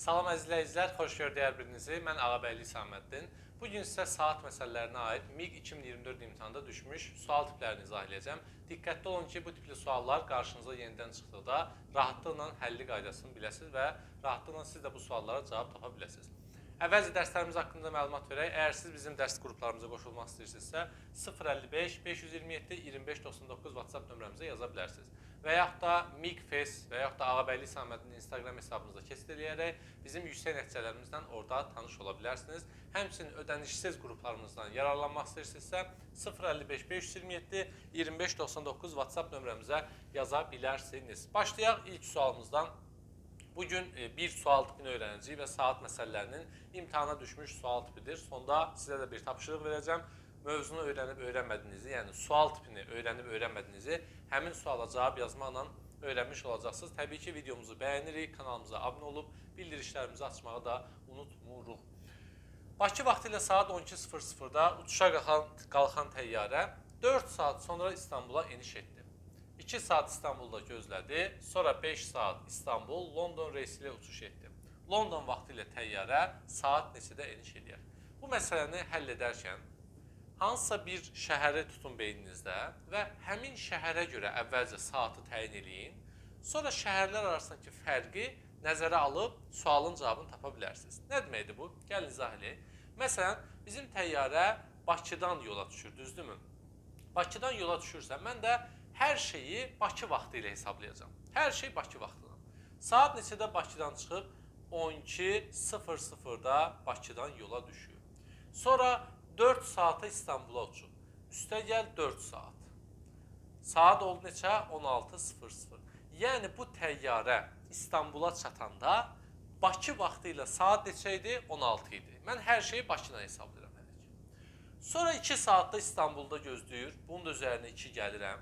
Salam əziz izləyicilər, xoş gördük hər birinizi. Mən Ağabəyli Saməddin. Bu gün sizə saat məsələlərinə aid MiG 2024 imtahanda düşmüş sual tiplərini izah edəcəm. Diqqətli olun ki, bu tipli suallar qarşınıza yenidən çıxdıqda rahatlıqla həlli qaydasını biləsiniz və rahatlıqla siz də bu suallara cavab tapa biləsiniz. Əvvəlcə dərslərimiz haqqında məlumat verək. Əgər siz bizim dərs qruplarımıza qoşulmaq istəyirsinizsə, 055 527 2599 WhatsApp nömrəmizə yaza bilərsiniz. Və yaxud da MiGFes və yaxud da Ağabəyli Saməddin Instagram hesabımıza keçid eləyərək bizim yüksək nəticələrimizdən orada tanış ola bilərsiniz. Həmçinin ödənişsiz qruplarımızdan yararlanmaq istəyirsinizsə 055 527 2599 WhatsApp nömrəmizə yaza bilərsiniz. Başlayaq ilk sualımızdan. Bugün e, bir sual tipini öğreneceğiz ve saat meselelerinin imtihana düşmüş sual tipidir. Sonda size de bir tapşırık vereceğim. Mövzunu öğrenip öğrenmediğinizi, yani sual tipini öğrenip öğrenmediğinizi həmin suala cavab yazmaqla öğrenmiş olacaqsınız. Təbii ki, videomuzu bəyənirik, kanalımıza abunə olub bildirişlərimizi açmağı da unutmuruq. Bakı vaxtı saat 12:00-da uçuşa qalxan, qalxan təyyarə 4 saat sonra İstanbula eniş etdi. 2 saat İstanbulda gözlədi, sonra 5 saat İstanbul, London reysi ilə uçuş etdi. London vaxtı ilə təyyarə saat neçədə eniş edir? Bu məsələni həll edərkən hansısa bir şəhəri tutun beyninizdə və həmin şəhərə görə əvvəlcə saatı təyin eləyin. Sonra şəhərlər arasındakı fərqi nəzərə alıb sualın cavabını tapa bilərsiniz. Nə deməkdir bu? Gəlin izah edək. Məsələn, bizim təyyarə Bakıdan yola düşür, düzdürmü? Bakıdan yola düşürsə, mən də hər şeyi Bakı vaxtı ilə hesablayacağam. Hər şey Bakı vaxtına. Saat neçədə Bakıdan çıxıb 12:00-da Bakıdan yola düşür. Sonra 4 saata İstanbula uçub. Üstə gəl 4 saat. Saat oldu neçə? 16:00. Yəni bu təyyarə İstanbula çatanda Bakı vaxtı ilə saat neçə idi? 16 idi. Mən hər şeyi Bakıdan hesablayıram. Sonra 2 saatda İstanbulda gözləyir. Bunun da üzərinə 2 gəlirəm.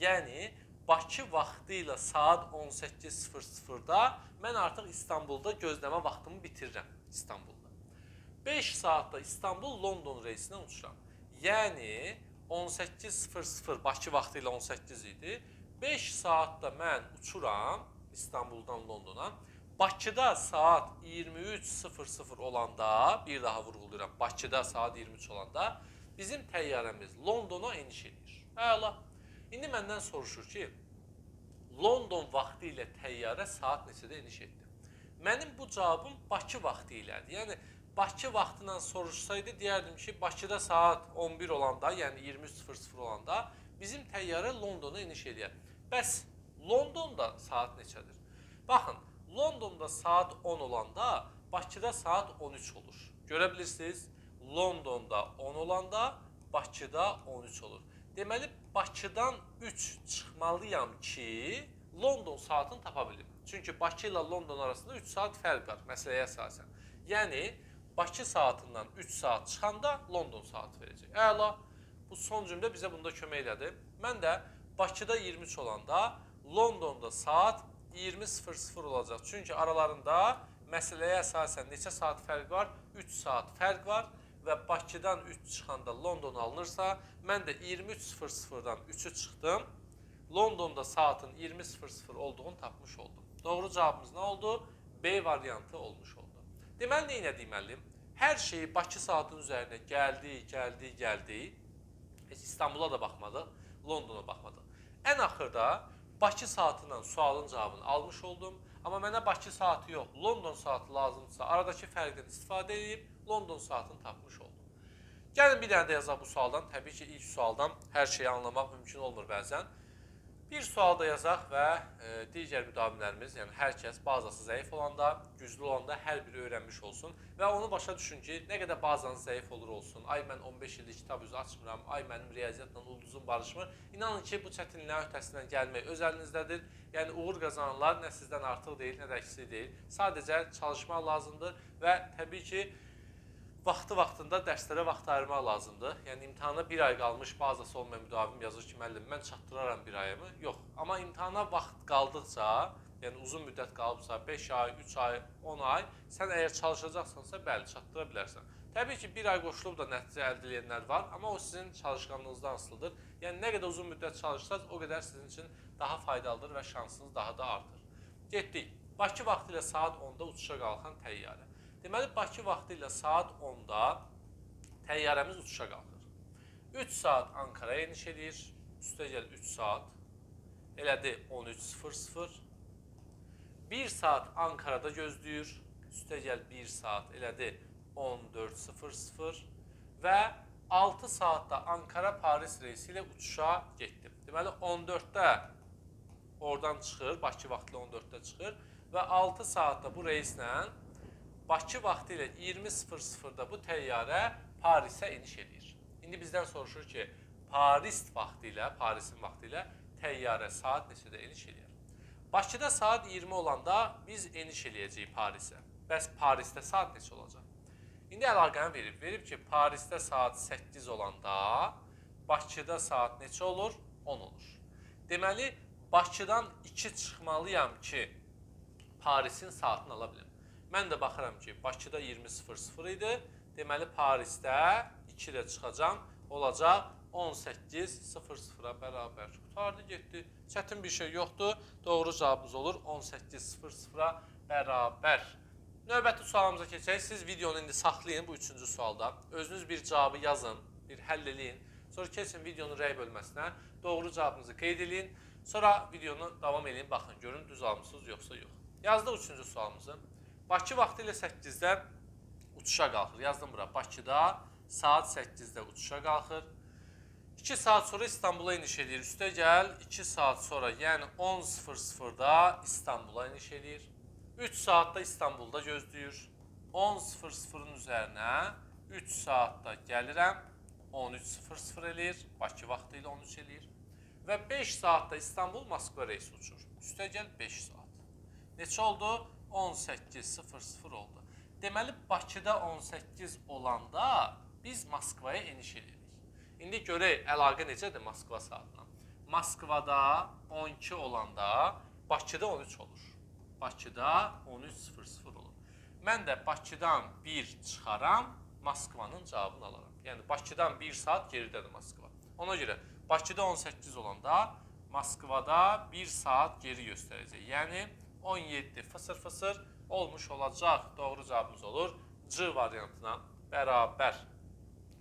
Yəni Bakı vaxtı ilə saat 18:00-da mən artıq İstanbulda gözləmə vaxtımı bitirirəm İstanbulda. 5 saatda İstanbul London reysinə uçuram. Yəni 18:00 Bakı vaxtı ilə 18 idi. 5 saatda mən uçuram İstanbuldan Londona. Bakıda saat 23:00 olanda, bir daha vurğulayıram. Bakıda saat 23 olanda bizim təyyarəmiz Londona eniş edir. Əla. İndi məndən soruşur ki, London vaxtı ilə təyyarə saat neçədə eniş etdi? Mənim bu cavabım Bakı vaxtı ilədir. Yəni Bakı vaxtından soruşsaydı deyərdim ki, Bakıda saat 11 olanda, yəni 23:00 olanda bizim təyyarə Londona eniş edir. Bəs Londonda saat neçədir? Baxın, Londonda saat 10 olanda Bakıda saat 13 olur. Görə bilirsiniz? Londonda 10 olanda Bakıda 13 olur. Deməli Bakıdan 3 çıxmalıyam ki, London saatını tapa bilim. Çünki Bakı ilə London arasında 3 saat fərq var məsələyə əsasən. Yəni Bakı saatından 3 saat çıxanda London saatı verəcək. Əla. Bu son cümlə bizə bunda kömək elədi. Mən də Bakıda 23 olanda Londonda saat 20:00 olacaq. Çünki aralarında məsələyə əsasən neçə saat fərq var? 3 saat fərq var və Bakıdan 3 çıxanda London alınırsa, mən də 23:00-dan 3-ü çıxdım. Londonda saatın 20:00 olduğunu tapmış oldum. Doğru cavabımız nə oldu? B variantı olmuş oldu. Deməli nə deməliyim? Hər şeyi Bakı saatının üzərinə gəldi, gəldi, gəldi. Heç İstanbula da baxmadıq, Londona baxmadıq. Ən axırda Bakı saatından sualın cavabını almış oldum. Amma mənə Bakı saatı yox, London saatı lazımdırsa aradakı fərqdən istifadə edib London saatını tapmış oldum. Gəlin bir dənə də yazaq bu sualdan. Təbii ki, ilk sualdan hər şeyi anlamaq mümkün olmur bəzən. Bir sual da yazaq və e, digər müdavimlərimiz, yəni hər kəs bazası zəif olanda, güclü olanda hər biri öyrənmiş olsun və onu başa düşün ki, nə qədər bazanız zəif olur olsun. Ay mən 15 illik kitab üzü açmıram, ay mənim riyaziyyatla ulduzum barışmır. İnanın ki, bu çətinliyin öhdəsindən gəlmək öz əlinizdədir. Yəni uğur qazananlar nə sizdən artıq deyil, nə də əksi deyil. Sadəcə çalışmaq lazımdır və təbii ki, vaxtı-vaxtında dərslərə vaxt ayırmaq lazımdır. Yəni imtahana bir ay qalmış bazası olmayan müdavim yazır ki, müəllim mən çatdıraram bir ayımı. Yox, amma imtahana vaxt qaldıqca, yəni uzun müddət qalıbsa, 5 ay, 3 ay, 10 ay, sən əgər çalışacaqsansa, bəli, çatdıra bilərsən. Təbii ki, bir ay qoşulub da nəticə əldə edənlər var, amma o sizin çalışqanlığınızdan asılıdır. Yəni nə qədər uzun müddət çalışsanız, o qədər sizin üçün daha faydalıdır və şansınız daha da artır. Getdik. Bakı vaxtı ilə saat 10-da uçuşa qalxan təyyarə. Deməli Bakı vaxtı ilə saat 10-da təyyarəmiz uçuşa qalxır. 3 saat Ankaraya eniş edir. Üstəgəl 3 saat. Elədi 13.00. 1 saat Ankarada gözləyir. Üstəgəl 1 saat elədi 14.00 və 6 saatda Ankara-Paris reysi ilə uçuşa getdim. Deməli 14-də oradan çıxır, Bakı vaxtı ilə 14-də çıxır və 6 saatda bu reyslə Bakı vaxtı ilə 20.00-da bu təyyarə Parisə eniş edir. İndi bizdən soruşur ki, Paris vaxtı ilə, Parisin vaxtı ilə təyyarə saat neçədə eniş edir? Bakıda saat 20 olanda biz eniş eləyəcəyik Parisə. Bəs Parisdə saat neçə olacaq? İndi əlaqəni verib. Verib ki, Parisdə saat 8 olanda Bakıda saat neçə olur? 10 olur. Deməli, Bakıdan 2 çıxmalıyam ki, Parisin saatını ala bilim. Mən də baxıram ki, Bakıda 20.00 idi. Deməli, Parisdə 2 ilə çıxacam. Olacaq 18.00-a bərabər. Qutardı, getdi. Çətin bir şey yoxdur. Doğru cavabımız olur 18.00-a bərabər. Növbəti sualımıza keçək. Siz videonu indi saxlayın bu üçüncü sualda. Özünüz bir cavabı yazın, bir həll eləyin. Sonra keçin videonun rəy bölməsinə. Doğru cavabınızı qeyd edin. Sonra videonu davam edin. Baxın, görün düz almısınız yoxsa yox. Yazdıq üçüncü sualımızı. Bakı vaxtı ilə 8-də uçuşa qalxır. Yazdım bura. Bakıda saat 8-də uçuşa qalxır. 2 saat sonra İstanbula iniş edir. Üstə gəl 2 saat sonra, yəni 10.00-da İstanbula iniş edir. 3 saatda İstanbulda gözləyir. 10.00-ın üzərinə 3 saatda gəlirəm. 13.00 eləyir. Bakı vaxtı ilə 13 eləyir. Və 5 saatda İstanbul Moskva reysi uçur. Üstə gəl 5 saat. Neçə oldu? 18.00 oldu. Deməli Bakıda 18 olanda biz Moskvaya eniş edirik. İndi görək əlaqə necədir Moskva saatına. Moskvada 12 olanda Bakıda 13 olur. Bakıda 13.00 olur. Mən də Bakıdan 1 çıxaram, Moskvanın cavabını alaram. Yəni Bakıdan 1 saat geridədir Moskva. Ona görə Bakıda 18 olanda Moskvada 1 saat geri göstərəcək. Yəni 17 fısır fısır olmuş olacaq. Doğru cavabımız olur C variantına bərabər.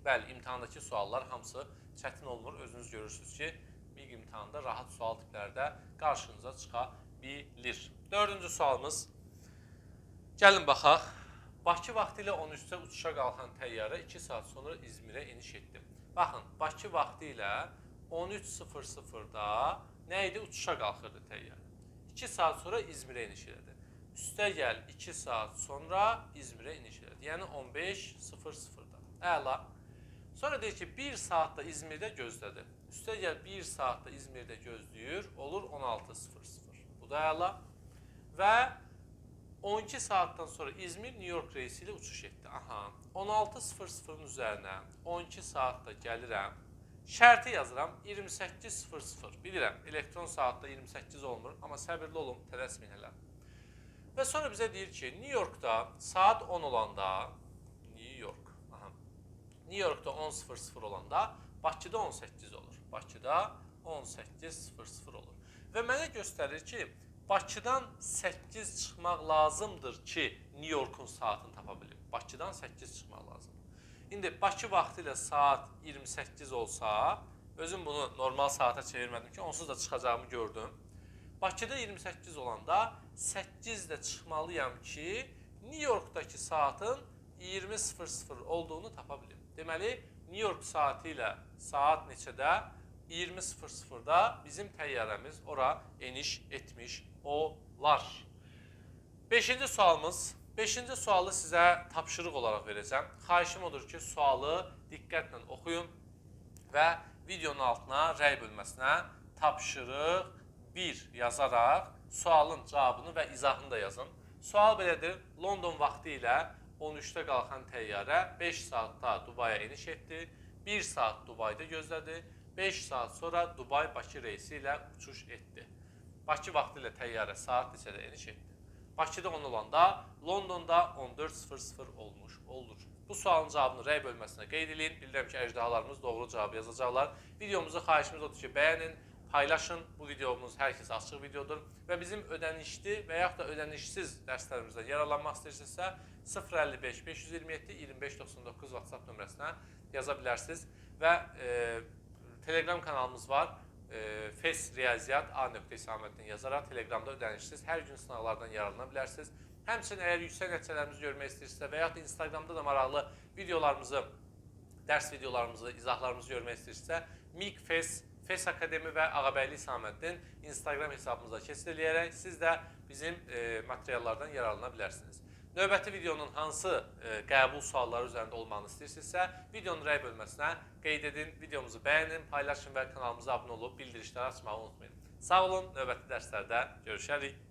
Bəli, imtahandakı suallar hamısı çətin olmur. Özünüz görürsünüz ki, bir imtahanda rahat sual tipləri də qarşınıza çıxa bilir. Dördüncü sualımız. Gəlin baxaq. Bakı vaxtı ilə 13-də uçuşa qalxan təyyarə 2 saat sonra İzmirə eniş etdi. Baxın, Bakı vaxtı ilə 13:00-da nə idi? Uçuşa qalxırdı təyyarə. 2 saat sonra İzmirə eniş elədi. Üstə gəl 2 saat sonra İzmirə eniş elədi. Yəni 15:00-da. Əla. Sonra deyir ki, 1 saatda İzmirdə gözlədi. Üstə gəl 1 saatda İzmirdə gözləyir, olur 16:00. Bu da əla. Və 12 saatdan sonra İzmir New York reysi ilə uçuş etdi. Aha. 16:00-ın üzərinə 12 saatda gəlirəm. Şərti yazıram 28:00. Bilirəm, elektron saatda 28 olmur, amma səbirli olun, tələsməyin hələ. Və sonra bizə deyir ki, New Yorkda saat 10 olanda New York. Aha. New Yorkda 10:00 olanda Bakıda 18 olur. Bakıda 18:00 olur. Və mənə göstərir ki, Bakıdan 8 çıxmaq lazımdır ki, New Yorkun saatını tapa bilim. Bakıdan 8 çıxmaq lazımdır. İndi Bakı vaxtı ilə saat 28 olsa, özüm bunu normal saata çevirmədim ki, onsuz da çıxacağımı gördüm. Bakıda 28 olanda 8-də çıxmalıyam ki, New Yorkdakı saatın 20:00 olduğunu tapa bilim. Deməli, New York saatı ilə saat neçədə? 20:00-da bizim təyyarəmiz ora eniş etmiş olar. Beşinci sualımız. Beşinci sualı sizə tapşırıq olaraq verəcəm. Xahişim odur ki, sualı diqqətlə oxuyun və videonun altına rəy bölməsinə tapşırıq 1 yazaraq sualın cavabını və izahını da yazın. Sual belədir. London vaxtı ilə 13-də qalxan təyyarə 5 saatda Dubaya eniş etdi. 1 saat Dubayda gözlədi. 5 saat sonra Dubay-Bakı reysi ilə uçuş etdi. Bakı vaxtı ilə təyyarə saat neçədə eniş etdi? Bakıda 10 olanda, Londonda 14:00 olmuş olur. Bu sualın cavabını rəy bölməsinə qeyd edin. Bilirəm ki, əjdahalarımız doğru cavabı yazacaqlar. Videomuzu xahişimiz odur ki, bəyənin, paylaşın. Bu videomuz hər kəsə açıq videodur və bizim ödənişli və yaxud da ödənişsiz dərslərimizdə yararlanmaq istəyirsinizsə 055 527 2599 WhatsApp nömrəsinə yaza bilərsiniz və e, Telegram kanalımız var. E, FES Riyaziyyat A nöqtə İsaməddin yazaraq Telegramda ödənişsiz hər gün sınaqlardan yararlana bilərsiniz. Həmçinin əgər yüksək nəticələrimizi görmək istəyirsinizsə və yaxud da Instagramda da maraqlı videolarımızı, dərs videolarımızı, izahlarımızı görmək istəyirsinizsə MİQ FES, FES Akademi və Ağabəyli İsaməddin Instagram hesabımıza keçid eləyərək siz də bizim e, materiallardan yararlana bilərsiniz. Növbəti videonun hansı e, qəbul sualları üzərində olmağını istəyirsinizsə, videonun rəy bölməsinə qeyd edin, videomuzu bəyənin, paylaşın və kanalımıza abunə olub bildirişləri açmağı unutmayın. Sağ olun, növbəti dərslərdə görüşərik.